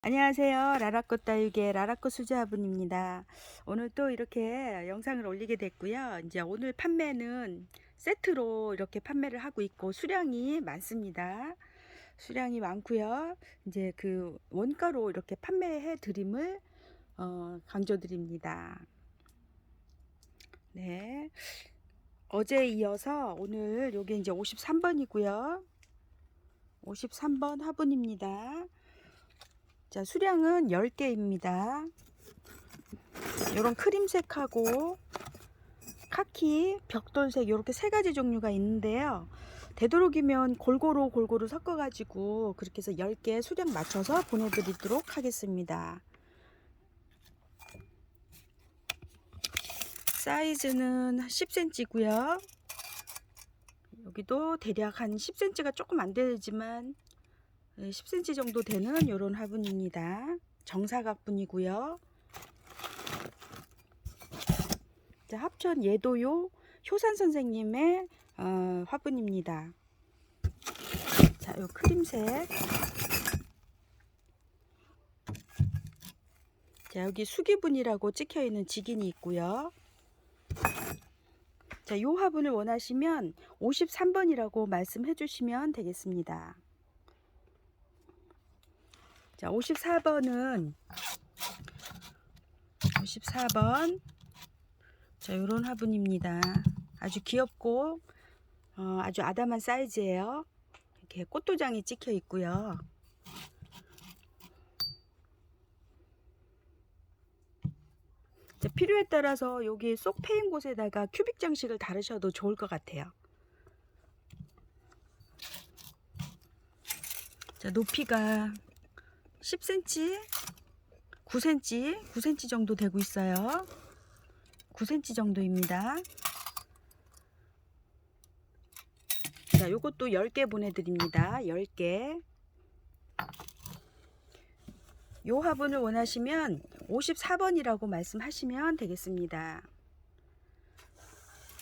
안녕하세요. 라라꽃 다육의 라라꽃 수자분입니다. 오늘 또 이렇게 영상을 올리게 됐고요. 이제 오늘 판매는 세트로 이렇게 판매를 하고 있고 수량이 많습니다. 수량이 많고요. 이제 그 원가로 이렇게 판매해 드림을 어, 강조 드립니다. 네. 어제 이어서 오늘 요게 이제 53번이고요. 53번 화분입니다. 자, 수량은 10개입니다. 요런 크림색하고 카키, 벽돌색 이렇게 세 가지 종류가 있는데요. 되도록이면 골고루 골고루 섞어가지고 그렇게 해서 10개 수량 맞춰서 보내드리도록 하겠습니다. 사이즈는 10cm고요. 여기도 대략 한 10cm가 조금 안 되지만 10cm 정도 되는 이런 화분입니다. 정사각분이고요. 자, 합천 예도요 효산 선생님의 어, 화분입니다. 자, 요 크림색. 자, 여기 수기분이라고 찍혀 있는 직인이 있고요. 자, 요 화분을 원하시면 53번이라고 말씀해 주시면 되겠습니다. 자, 54번은 54번 자, 요런 화분입니다. 아주 귀엽고 어, 아주 아담한 사이즈예요. 이렇게 꽃도장이 찍혀 있고요. 자, 필요에 따라서 여기 쏙 패인 곳에다가 큐빅 장식을 다르셔도 좋을 것 같아요. 자, 높이가 10cm, 9cm, 9cm 정도 되고 있어요. 9cm 정도입니다. 자, 요것도 10개 보내드립니다. 10개. 요 화분을 원하시면 54번이라고 말씀하시면 되겠습니다.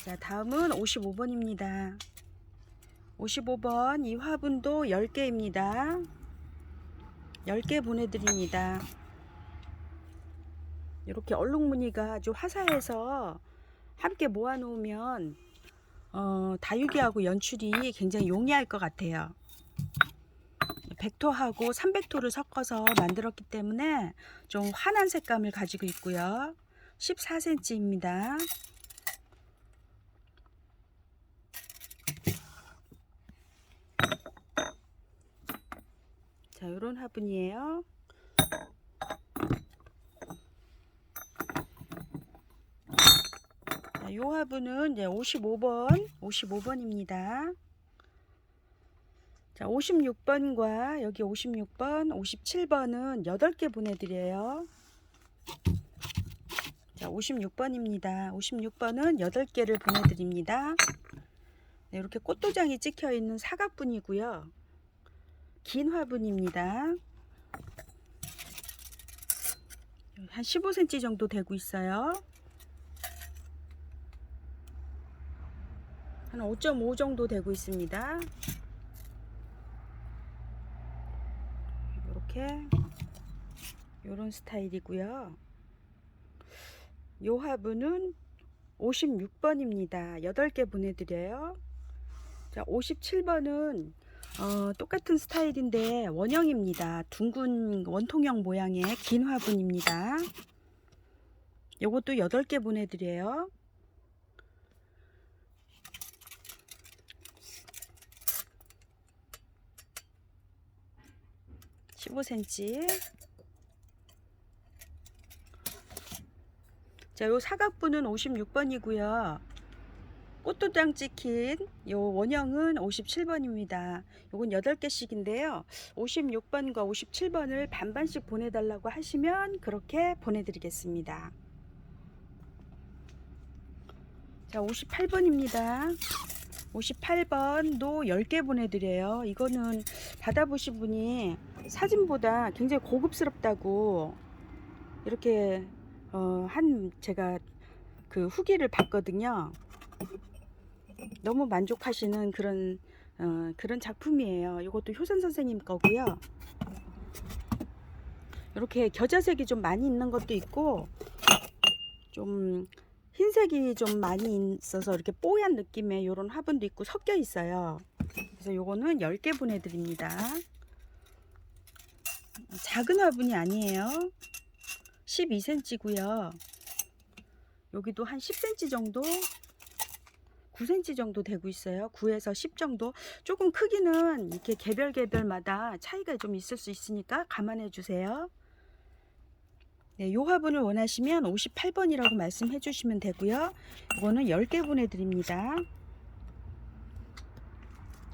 자, 다음은 55번입니다. 55번 이 화분도 10개입니다. 10개 보내드립니다. 이렇게 얼룩무늬가 아주 화사해서 함께 모아놓으면 어, 다육이하고 연출이 굉장히 용이할 것 같아요. 백토하고 삼백토를 섞어서 만들었기 때문에 좀 환한 색감을 가지고 있고요. 14cm입니다. 자, 요런 화분이에요. 자, 요 화분은 이제 55번, 55번입니다. 자, 56번과 여기 56번, 57번은 8개 보내드려요. 자, 56번입니다. 56번은 8개를 보내드립니다. 네, 이렇게 꽃도장이 찍혀 있는 사각분이고요. 긴 화분입니다. 한 15cm 정도 되고 있어요. 한 5.5 정도 되고 있습니다. 이렇게 이런 스타일이고요. 요 화분은 56번입니다. 8개 보내드려요. 자, 57번은 어, 똑같은 스타일인데 원형입니다. 둥근 원통형 모양의 긴 화분입니다. 요것도 8개 보내드려요. (15cm) 자, 요 사각분은 56번이고요. 꽃도장 찍힌 요 원형은 57번입니다. 요건 8개씩인데요. 56번과 57번을 반반씩 보내달라고 하시면 그렇게 보내드리겠습니다. 자, 58번입니다. 58번도 10개 보내드려요. 이거는 받아보신 분이 사진보다 굉장히 고급스럽다고 이렇게 어, 한 제가 그 후기를 봤거든요. 너무 만족하시는 그런 어, 그런 작품이에요. 이것도 효선 선생님 거고요. 이렇게 겨자색이 좀 많이 있는 것도 있고 좀 흰색이 좀 많이 있어서 이렇게 뽀얀 느낌의 이런 화분도 있고 섞여 있어요. 그래서 요거는 10개 보내드립니다. 작은 화분이 아니에요. 12cm고요. 여기도 한 10cm 정도 9cm 정도 되고 있어요. 9에서 10 정도. 조금 크기는 이렇게 개별 개별마다 차이가 좀 있을 수 있으니까 감안해 주세요. 네, 요 화분을 원하시면 58번이라고 말씀해 주시면 되고요. 이거는 10개 보내드립니다.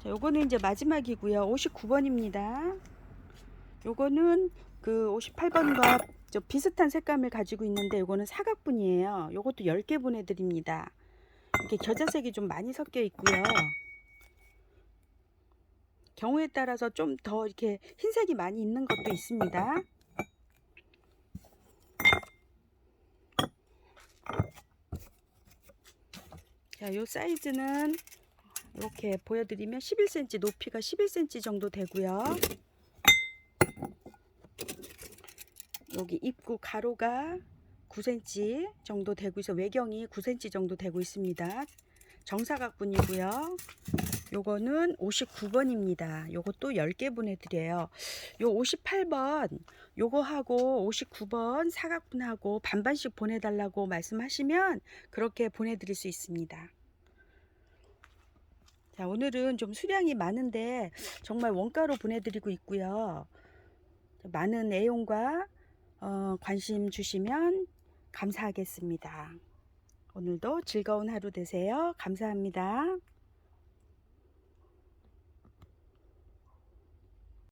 자, 요거는 이제 마지막이고요. 59번입니다. 요거는 그 58번과 저 비슷한 색감을 가지고 있는데 요거는 사각분이에요. 요것도 10개 보내드립니다. 이렇게 겨자색이 좀 많이 섞여 있고요. 경우에 따라서 좀 더 이렇게 흰색이 많이 있는 것도 있습니다. 자, 요 사이즈는 이렇게 보여드리면 11cm, 높이가 11cm 정도 되고요. 여기 입구 가로가 9cm 정도 되고 있어 외경이 9cm 정도 되고 있습니다. 정사각분이고요. 요거는 59번입니다. 요것도 10개 보내드려요. 요 58번 요거하고 59번 사각분하고 반반씩 보내달라고 말씀하시면 그렇게 보내드릴 수 있습니다. 자, 오늘은 좀 수량이 많은데 정말 원가로 보내드리고 있고요. 많은 애용과 어, 관심 주시면 감사하겠습니다. 오늘도 즐거운 하루 되세요. 감사합니다.